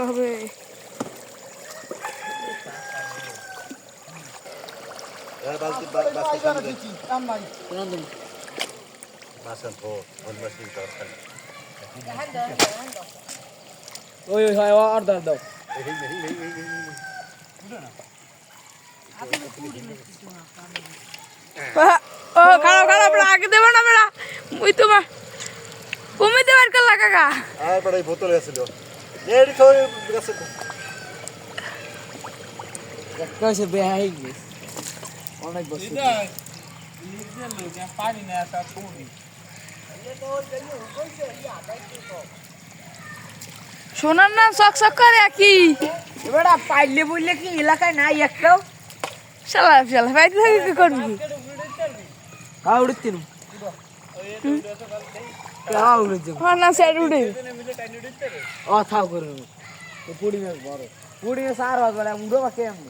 হবে ওই ওই হয় অর্ধ অর্ধ ও খারাপ খারাপ আগে দেবো না বেড়া। মুই তোমার কমে দেবার কাল্লা কাকা। আর বড় বোতলে আছিল এডি থই গাছে। একটা হয়েছে বেহাই গেছে। অনেক বছর পানি না কোনি সোনার নাম চক করে কি এবার পাইলে বললে কি এলাকায় নাই একটাও? শালা শালা পাইতে থাকি কি করবি? হ্যাঁ উড়তে নু স্যার উঠে ও থাও করে। পুড়ি বড়। পুড়ি সার হবে উড়ো বা কেমন?